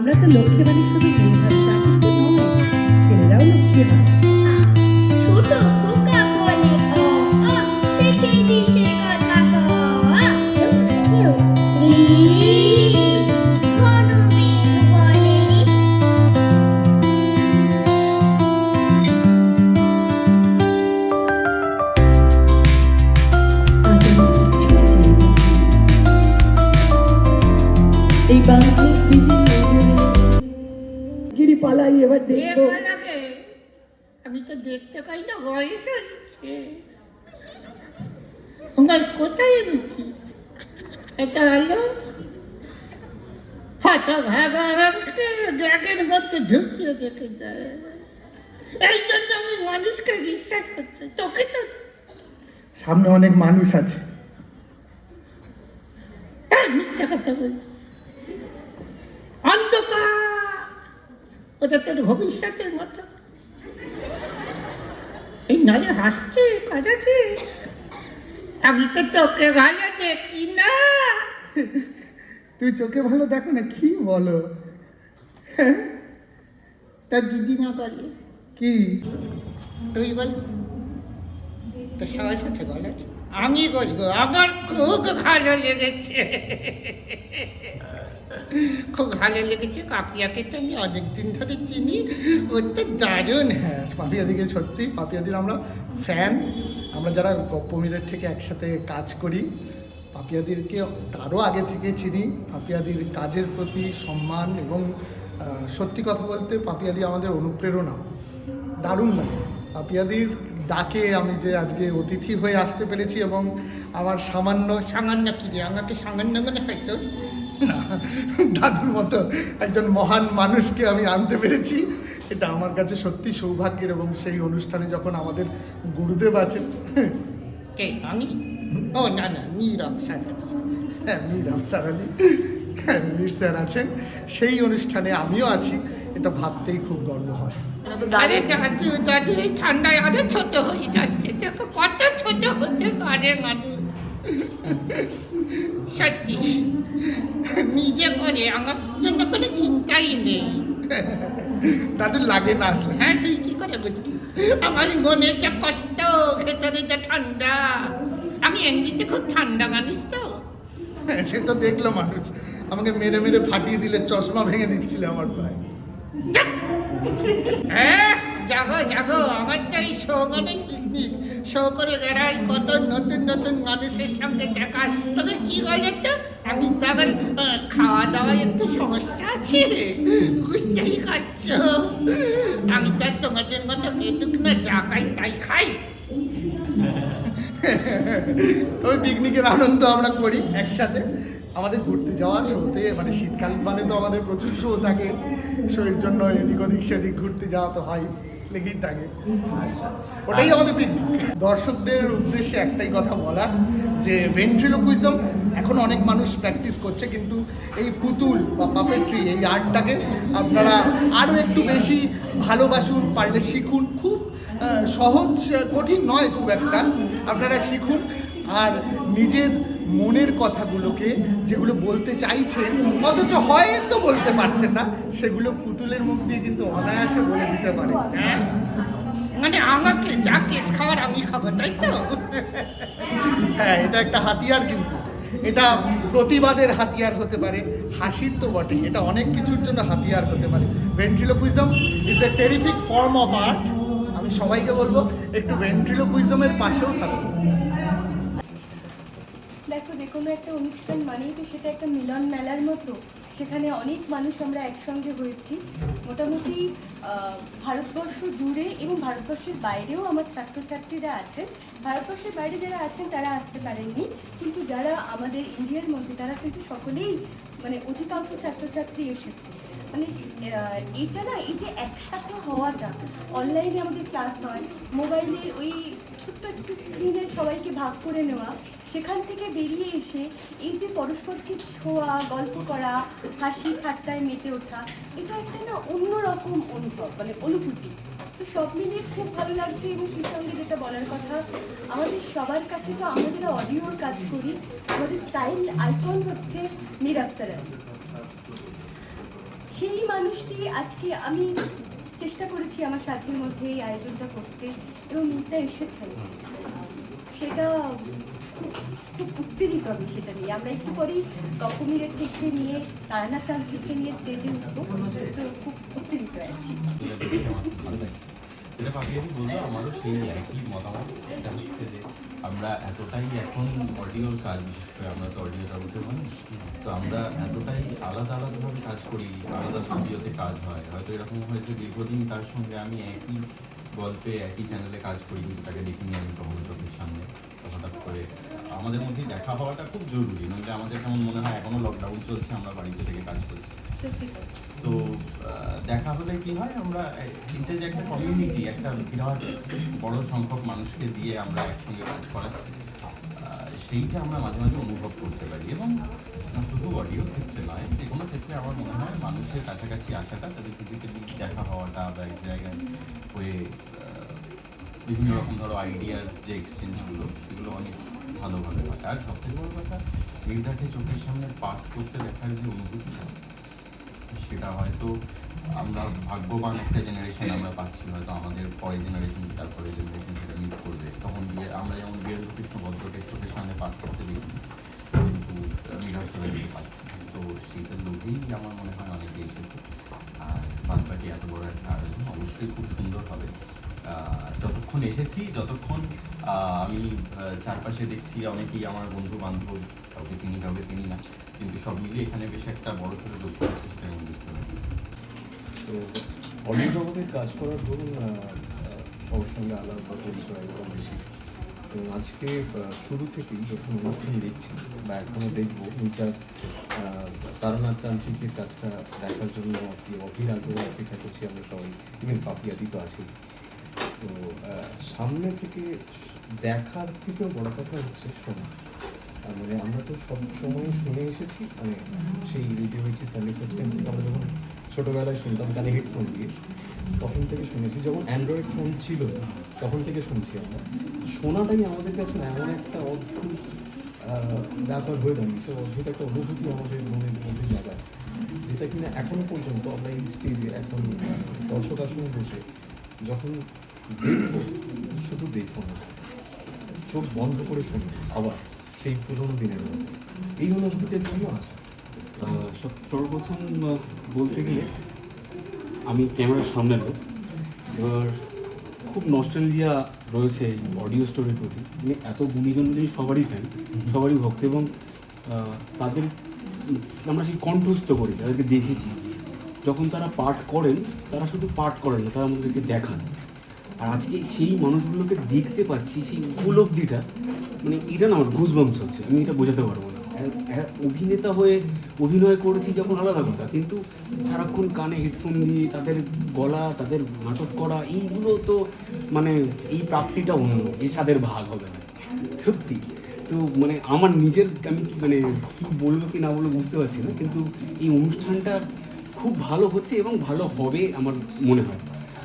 আমরা তো লক্ষ্মী বাড়ির শুধু মেয়ে ভাবি তা কিন্তু নয় ছেলেরাও লক্ষ্মী হয় ছোট খোকা বলে শিখে দিশে কথা। এই গিরি পালাই এবার দেখব আমি তো দেখতে পাই না বয়স হচ্ছে। আমার কোথায় রুচি এটা হলো হাতা ভাগা ব্যাগের মধ্যে ঢুকিয়ে দেখে দেয়। এই জন্য আমি মানুষকে বিশ্বাস করছি। তোকে তো সামনে অনেক মানুষ আছে। এই মিথ্যা কথা বলছি। অন্ধকার। ওটা তোর ভবিষ্যতের মতো। এই নজর হাসছে কাজাচ্ছে আমি তো তোকে ভালো দেখি না। তুই চোখে ভালো দেখো না, কি বলো? হ্যাঁ? তোর দিদিমা বলে, কি? তুই বল। তো সবাই সাথে বলে। আমি বলব, আমার খুব ভালো লেগেছে। খুব ভালো লেগেছে কাকিয়াকে তো আমি অনেকদিন ধরে চিনি। ও তো দারুণ। হ্যাঁ পাপিয়াদিকে সত্যি পাপিয়াদির আমরা ফ্যান আমরা যারা গপ্পমিলের থেকে একসাথে কাজ করি পাপিয়াদিরকে তারও আগে থেকে চিনি। পাপিয়াদির কাজের প্রতি সম্মান এবং সত্যি কথা বলতে পাপিয়াদি আমাদের অনুপ্রেরণা। দারুণ লাগে। পাপিয়াদির ডাকে আমি যে আজকে অতিথি হয়ে আসতে পেরেছি এবং আমার সামান্য সামান্য কি রে আমাকে সামান্য মনে হয় না, দাদুর মতো একজন মহান মানুষকে আমি আনতে পেরেছি। এটা আমার কাছে সত্যি সৌভাগ্যের এবং সেই অনুষ্ঠানে যখন আমাদের গুরুদেব আছেন কে আমি? ও না না নীরব সাথে হ্যাঁ মীর আফসার আলী হ্যাঁ, মীর স্যার আছেন। সেই অনুষ্ঠানে আমিও আছি এটা ভাবতেই খুব গর্ব হয়। আরে দাদু দাদু এই ঠান্ডায় আরও ছোট হয়ে যাচ্ছে দেখো কত ছোট হতে পারে মানুষ সত্যি নিজে করে আমার জন্য কোনো চিন্তাই নেই দাদুর লাগে না আসলে হ্যাঁ তুই কি করে বুঝবি আমার মনে যা কষ্ট ভেতরে যা ঠান্ডা আমি এমনিতে খুব ঠান্ডা মানুষ তো হ্যাঁ, সে তো দেখল মানুষ আমাকে মেরে মেরে ফাটিয়ে দিলে চশমা ভেঙে দিচ্ছিলে আমার প্রায় হ্যাঁ জাগো জাগো আমার শো মানে পিকনিক শো করে বেড়াই কত নতুন নতুন মানুষের সঙ্গে দেখা। তবে কি বলে তো আমি তো আবার আহ, খাওয়া দাওয়ার একটু সমস্যা আছে বুঝতেই পারছ? আমি তো আর তোমাদের মতো পেটুক না যা খাই তাই খাই। তবে পিকনিকের আনন্দ আমরা করি একসাথে। আমাদের ঘুরতে যাওয়া শোতে মানে শীতকাল মানে তো আমাদের প্রচুর শো থাকে। শোয়ের জন্য এদিক ওদিক সেদিক ঘুরতে যাওয়া তো হয়। লেগেই থাকে। ওটাই আমাদের পিকনিক দর্শকদের উদ্দেশ্যে একটাই কথা বলার যে ভেন্ট্রিলোকুইজম এখন অনেক মানুষ প্র্যাকটিস করছে কিন্তু এই পুতুল বা পাপেট্রি এই আর্টটাকে আপনারা আরও একটু বেশি ভালোবাসুন পারলে শিখুন। খুব সহজ কঠিন নয় খুব একটা। আপনারা শিখুন। আর নিজের মনের কথাগুলোকে যেগুলো বলতে চাইছেন অথচ হয়তো বলতে পারছেন না সেগুলো পুতুলের মুখ দিয়ে কিন্তু অনায়াসে বলে দিতে পারে। মানে আমাকে যা কেস খাওয়ার আমি খাব তাই তো? হ্যাঁ এটা একটা হাতিয়ার কিন্তু। এটা প্রতিবাদের হাতিয়ার হতে পারে হাসির তো বটেই। এটা অনেক কিছুর জন্য হাতিয়ার হতে পারে। Ventriloquism is a terrific form of art আমি সবাইকে বলব একটু ভেন্ট্রিলোকুইজমের পাশেও থাকুন। দেখো, যে কোনো একটা অনুষ্ঠান মানেই তো সেটা একটা মিলন মেলার মতো। সেখানে অনেক মানুষ আমরা একসঙ্গে হয়েছি। মোটামুটি ভারতবর্ষ জুড়ে এবং ভারতবর্ষের বাইরেও আমার ছাত্রছাত্রীরা আছেন। ভারতবর্ষের বাইরে যারা আছেন, তারা আসতে পারেননি। কিন্তু যারা আমাদের ইন্ডিয়ার মধ্যে, তারা কিন্তু সকলেই মানে অধিকাংশ ছাত্রছাত্রী এসেছে। মানে এটা না, এই যে একসাথে হওয়াটা, অনলাইনে আমাদের ক্লাস হয়, মোবাইলে ওই একটু স্ক্রিনে সবাইকে ভাগ করে নেওয়া। সেখান থেকে বেরিয়ে এসে এই যে পরস্পরকে ছোঁয়া, গল্প করা, হাসি ঠাট্টায় মেতে ওঠা, এটা একটা না অন্যরকম অনুভব মানে অনুভূতি। তো সব মিলিয়ে খুব ভালো লাগছে এবং সেই সঙ্গে যেটা বলার কথা, আমাদের সবার কাছে তো আমরা যারা অডিওর কাজ করি, আমাদের স্টাইল আইকন হচ্ছে আলী। সেই মানুষটি আজকে আমি চেষ্টা করেছি আমার সাথের মধ্যে এই আয়োজনটা করতে এবং মিতা এসেছেন সেটা খুব উত্তেজিত আমি সেটা নিয়ে। আমরা একটু পরেই ককুমিরের থেকে নিয়ে, তারানাথ তার থেকে নিয়ে স্টেজে উঠবো। তো খুব উত্তেজিত আছি। আমারও সেই একই মতামত। হচ্ছে যে আমরা এতটাই এখন অডিওর কাজ, বিশেষ করে আমরা তো অডিও জগতে মানুষ, তো আমরা এতটাই আলাদা আলাদাভাবে কাজ করি, আলাদা স্টুডিওতে কাজ হয়। হয়তো এরকম হয়েছে দীর্ঘদিন তার সঙ্গে আমি একই গল্পে, একই চ্যানেলে কাজ করি, কিন্তু তাকে দেখিনি আমি কখনো চোখের সামনে হঠাৎ করে আমাদের মধ্যেই দেখা হওয়াটা খুব জরুরি। নইলে আমাদের কেমন মনে হয় এখনও লকডাউন চলছে, আমরা বাড়িতে থেকে কাজ করছি। তো। দেখা হলে কি হয়, আমরা এটা যে একটা কমিউনিটি একটা বিরাট বড় সংখ্যক মানুষকে দিয়ে আমরা একসঙ্গে কাজ করাচ্ছি সেইটা আমরা মাঝে মাঝে অনুভব করতে পারি এবং শুধু অডিও ক্ষেত্রে নয়, যে কোনো ক্ষেত্রে আমার মনে হয় মানুষের কাছাকাছি আসাটা, তাদের ফিজিক্যালি দেখা হওয়াটা বা এক জায়গায় হয়ে বিভিন্ন রকম ধরো আইডিয়ার যে এক্সচেঞ্জগুলো সেগুলো অনেক ভালোভাবে হয় আর সবথেকে বড় কথা মির্জাকে চোখের সামনে পাঠ করতে দেখার যে অনুভূতিটা সেটা হয়তো আমরা ভাগ্যবান একটা জেনারেশন আমরা পাচ্ছি, হয়তো আমাদের পরে জেনারেশন তারপরে জেনারেশন সেটা মিস করবে। তখন গিয়ে আমরা যেমন বীরেন্দ্র কৃষ্ণ ভদ্রকে চোখের সামনে পাঠ করতে দেখি, কিন্তু রিহার্সালে পাচ্ছি তো সেইটার লোভেই আমার মনে হয় অনেকে এসেছে। আর বাদ বাকি এত বড় একটা অবশ্যই খুব সুন্দর হবে। যতক্ষণ এসেছি, যতক্ষণ আমি চারপাশে দেখছি, অনেকেই আমার বন্ধু বান্ধব কাউকে চিনি কাউকে চিনি না কিন্তু সব মিলিয়ে এখানে বেশ একটা বড় সড়ো আছে বুঝতে তো অডিও জগতে কাজ করার ধরুন সবার সঙ্গে আলাপ বা পরিচয় একদম বেশি? তো আজকে শুরু থেকেই যখন অনুষ্ঠান দেখছি বা এখনও দেখব ওইটার তারানাথ তান্ত্রিকের কাজটা দেখার জন্য অতি অধীর আগ্রহে অপেক্ষা করছি আমরা সবাই। ইভেন পাপিয়াদি তো আছেই। তো সামনে থেকে দেখার থেকেও বড় কথা হচ্ছে শোনা মানে আমরা তো সব সময় শুনে এসেছি মানে সেই রেডিও হয়েছে সার্ভিস সাসপেন্স থেকে আমরা যখন ছোটোবেলায় শুনতাম কানে হেডফোন দিয়ে, তখন থেকে শুনেছি। যখন অ্যান্ড্রয়েড ফোন ছিল, তখন থেকে শুনছি আমরা। শোনাটাই আমাদের কাছে এমন একটা অদ্ভুত ব্যাপার হয়ে দাঁড়িয়েছে, অদ্ভুত একটা অনুভূতি আমাদের মনের মধ্যে জায়গায় যেটা কিনা এখনও পর্যন্ত আমরা এই স্টেজে এখন দর্শক আসনে বসে যখন দেখব, শুধু দেখব না, চোখ বন্ধ করে শুনি আবার। সেই পুরোনো দিনের মতো এই অনুভূতির জন্য আসা সর্বপ্রথম বলতে গেলে আমি ক্যামেরার সামনে লোক এবার খুব নস্টালজিয়া রয়েছে এই অডিও স্টোরির প্রতি। মানে এত গুণীজন যিনি সবারই ফ্যান সবারই ভক্ত এবং তাদের আমরা সেই কণ্ঠস্থ করেছি, তাদেরকে দেখেছি। যখন তারা পাঠ করেন, তারা শুধু পাঠ করেন না, তারা আমাদেরকে দেখান। আর আজকে সেই মানুষগুলোকে দেখতে পাচ্ছি, সেই উপলব্ধিটা মানে এটা না আমার ঘুষবামস হচ্ছে, আমি এটা বোঝাতে পারব না। অভিনেতা হয়ে অভিনয় করেছি যখন আলাদা কথা, কিন্তু সারাক্ষণ কানে হেডফোন দিয়ে তাদের গলা, তাদের নাটক করা, এইগুলো তো মানে এই প্রাপ্তিটা অন্য, এই স্বাদের ভাগ হবে না, সত্যি। তো মানে আমার নিজের, আমি মানে কি বলব কি না বলব বুঝতে পারছি না, কিন্তু এই অনুষ্ঠানটা খুব ভালো হচ্ছে এবং ভালো হবে আমার মনে হয়।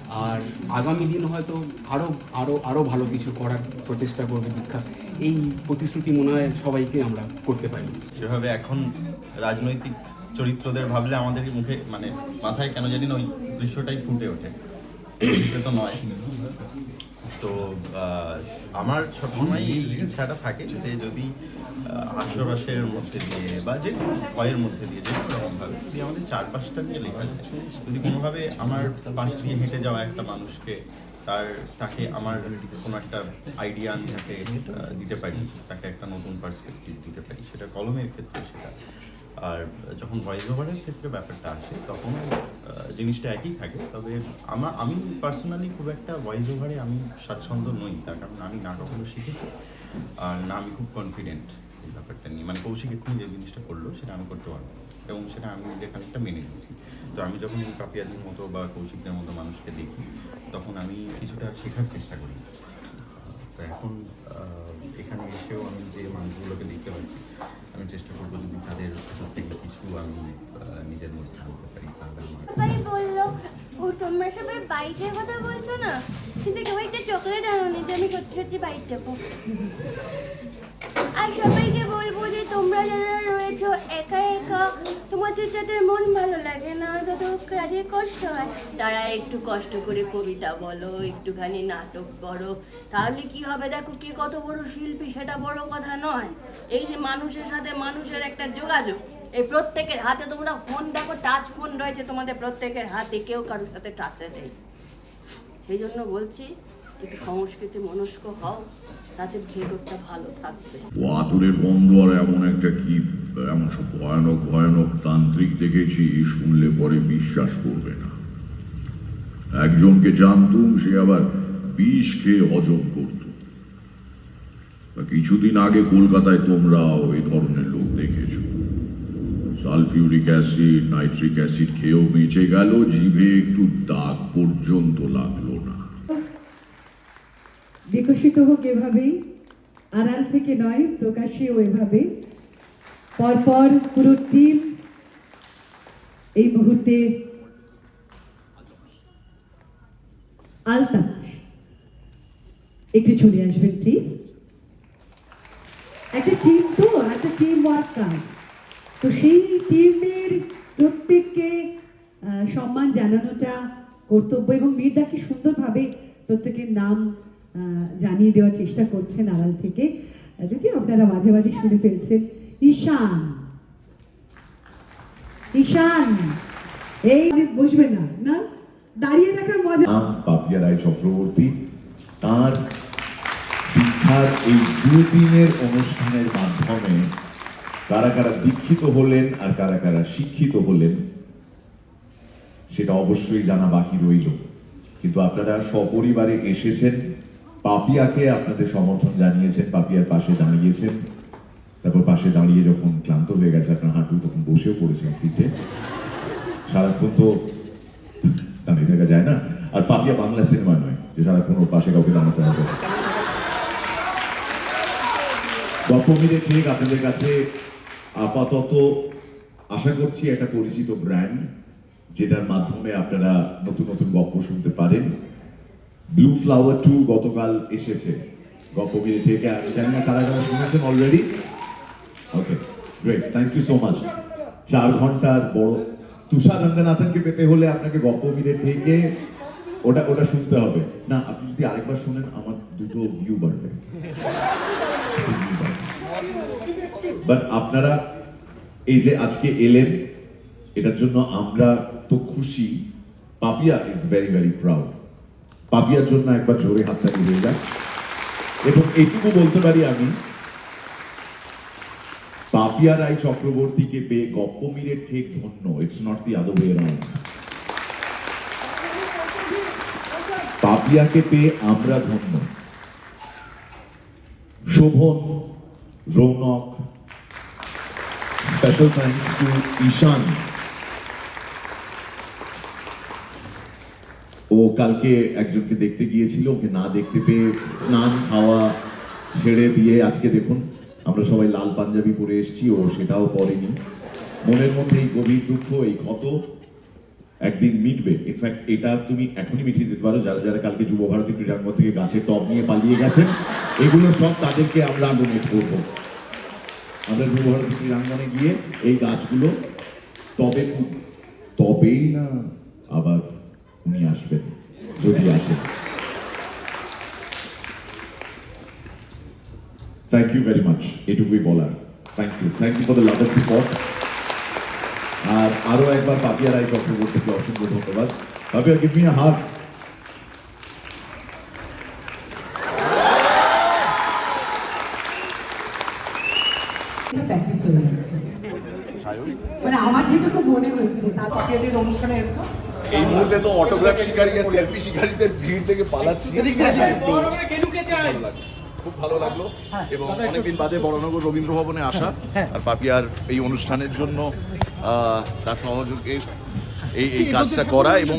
আর আগামী দিন হয়তো আরও আরও আরও ভালো কিছু করার প্রচেষ্টা করবে দীক্ষা। এই প্রতিশ্রুতি মনে হয় সবাইকে আমরা করতে পারি। সেভাবে এখন রাজনৈতিক চরিত্রদের ভাবলে আমাদের মুখে মানে মাথায় কেন জানি না ওই দৃশ্যটাই ফুটে ওঠে। সে তো নয়। তো আমার সবসময় ইচ্ছাটা থাকে যে যদি আশেপাশের মধ্যে দিয়ে বা যে ভয়ের মধ্যে দিয়ে যে কোনো রকমভাবে যদি আমাদের চারপাশটা নিয়ে লেখা যায় যদি কোনোভাবে আমার পাশ দিয়ে হেঁটে যাওয়া একটা মানুষকে তার, তাকে আমার কোনো একটা আইডিয়া আমি তাকে দিতে পারি, তাকে একটা নতুন পার্সপেক্টিভ দিতে পারি, সেটা কলমের ক্ষেত্রে সেটা। আর যখন ভয়েস ওভারের ক্ষেত্রে ব্যাপারটা আসে, তখন জিনিসটা একই থাকে। তবে আমার আমি পার্সোনালি খুব একটা ভয়েস ওভারে আমি স্বাচ্ছন্দ্য নই। তার কারণ আমি নাটকগুলো শিখেছি। আর না, আমি খুব কনফিডেন্ট এই ব্যাপারটা নিয়ে। মানে কৌশিক এক্ষুনি যে জিনিসটা করল, সেটা আমি করতে পারব। এবং সেটা আমি নিজের খানিকটা মেনে নিয়েছি। তো আমি যখন কাপিয়াদির মতো বা কৌশিকদের মতো মানুষকে দেখি, তখন আমি কিছুটা শেখার চেষ্টা করি। তো এখন এখানে এসেও আমি যে মানুষগুলোকে দেখতে পাচ্ছি, আমি চেষ্টা করব যদি তাদের থেকে কিছু আমি নিজের মধ্যে আনতে পারি বলল তোমরা সবাই বাইকের কথা বলছো না? কিন্তু কেউ একটা চকলেট আনো নি যে আমি সত্যি সত্যি বাইক দেবো? আর সবাইকে বলব যে তোমরা যারা রয়েছো, একা একা তোমাদের যাদের মন ভালো লাগে কাজে কষ্ট হয়। তারা একটু কষ্ট করে কবিতা বলো, একটুখানি নাটক করো। তাহলে কি হবে দেখো, কে কত বড় শিল্পী সেটা বড় কথা নয়। এই যে মানুষের সাথে মানুষের একটা যোগাযোগ, এই প্রত্যেকের হাতে তোমরা ফোন দেখো টাচ ফোন রয়েছে তোমাদের প্রত্যেকের হাতে, কেউ কারোর সাথে টাচে নেই। সেই জন্য বলছি একটু সংস্কৃতি মনস্ক হও, তাতে ভেতরটা ভালো থাকবে। আতুরের আর এমন একটা কি, এমন সব ভয়ানক ভয়ানক তান্ত্রিক দেখেছি শুনলে পরে বিশ্বাস করবে না। একজনকে জানতুম, সে আবার বিষ খেয়ে হজম করত। কিছুদিন আগে কলকাতায় তোমরাও এই ধরনের লোক দেখেছ। সালফিউরিক অ্যাসিড, নাইট্রিক অ্যাসিড খেয়েও বেঁচে গেল, জিভে একটু দাগ পর্যন্ত লাগল। বিকশিত হোক এভাবেই, আড়াল থেকে নয় প্রকাশেও ওইভাবে পরপর পুরো টিম এই মুহূর্তে আলতাফ। একটু চলে আসবেন প্লিজ একটা টিম তো, একটা টিম ওয়ার্ক কাজ তো সেই টিমের প্রত্যেককে সম্মান জানানোটা কর্তব্য এবং মীরদাকে সুন্দরভাবে প্রত্যেকের নাম জানিয়ে দেওয়ার চেষ্টা করছেন আড়াল থেকে। যদিও আপনারা মাঝে মাঝে শুনে ফেলছেন, ঈশান। ঈশান, এই বসবে না না? দাঁড়িয়ে দেখার মজা পাপিয়া রায় চক্রবর্তী, তার দীক্ষার এই দুদিনের অনুষ্ঠানের মাধ্যমে কারা কারা দীক্ষিত হলেন আর কারা কারা শিক্ষিত হলেন, সেটা অবশ্যই জানা বাকি রইল। কিন্তু আপনারা সপরিবারে এসেছেন পাপিয়াকে আপনাদের সমর্থন জানিয়েছেন, পাপিয়ার পাশে দাঁড়িয়েছেন। তারপর পাশে দাঁড়িয়ে যখন ক্লান্ত হয়ে গেছে, আপনার হাঁটু তখন বসেও পড়েছেন সিটে। সারাক্ষণ তো দাঁড়িয়ে থাকা যায় না। আর পাপিয়া বাংলা সিনেমা নয়, যে সারাক্ষণ ওর পাশে কাউকে দাঁড়াতে হবে। গল্প মিলে ঠিক আপনাদের কাছে আপাতত আশা করছি একটা পরিচিত ব্র্যান্ড, যেটার মাধ্যমে আপনারা নতুন নতুন গল্প শুনতে পারেন। ব্লু ফ্লাওয়ার টু গতকাল এসেছে। মিলে থেকে আমি জানি না তারা যারা শুনেছেন already okay great thank you so much চার ঘণ্টার বড়। তুষার রঙ্গনাথনকে পেতে হলে আপনাকে মিলে থেকে ওটা ওটা শুনতে হবে। না, আপনি যদি আরেকবার শুনেন, আমার দুটো ভিউ বাড়বে। বাট আপনারা এই যে আজকে এলেন, এটার জন্য আমরা তো খুশি। Papiya is very very proud পাপিয়ার জন্য একবার জোরে হাততালি হয়ে যাক। এবং এইটুকু বলতে পারি আমি, পাপিয়া রায় চক্রবর্তীকে পেয়ে গপ্পমীরের ঠিক ধন্য। ইটস নট দি আদর পাপিয়াকে পেয়ে আমরা ধন্য। Shobhan, Raunak special thanks to Ishan. ও কালকে একজনকে দেখতে গিয়েছিল, ওকে না দেখতে পেয়ে স্নান, খাওয়া ছেড়ে দিয়ে আজকে দেখুন, আমরা সবাই লাল পাঞ্জাবি পরে এসেছি, ও সেটাও পরেনি। মনের মধ্যে এই গভীর দুঃখ, এই ক্ষত একদিন মিটবে। ইনফ্যাক্ট এটা তুমি এখনই মিটিয়ে দিতে পারো, যারা যারা কালকে যুব ভারতী ক্রীড়াঙ্গন থেকে গাছের টব নিয়ে পালিয়ে গেছেন, এগুলো সব তাদেরকে আমরা ডোনেট করব। আমরা যুব ভারতী ক্রীড়াঙ্গনে গিয়ে এই গাছগুলো তবে, তবেই না, আবার উনি আসবেন যদি আসেন। থ্যাংক ইউ ভেরি মাচ এটুকুই বলার। Thank you thank you for the love support আর আরও একবার পাপিয়া রায় চক্রবর্তীকে অসংখ্য ধন্যবাদ। Papiya give me a heart practice হয়ে যাচ্ছে। মানে আমার যেটুকু মনে হচ্ছে তা এই মুহূর্তে তো অটোগ্রাফ শিকারী আর সেলফি শিকারীদের ভিড় থেকে পালাচ্ছি। খুব ভালো লাগল। এবং অনেকদিন বাদে বড়নগর রবীন্দ্র ভবনে আসা আর পাপিয়ার এই অনুষ্ঠানের জন্য আহ, তার সহযোগে এই এই কাজটা করা এবং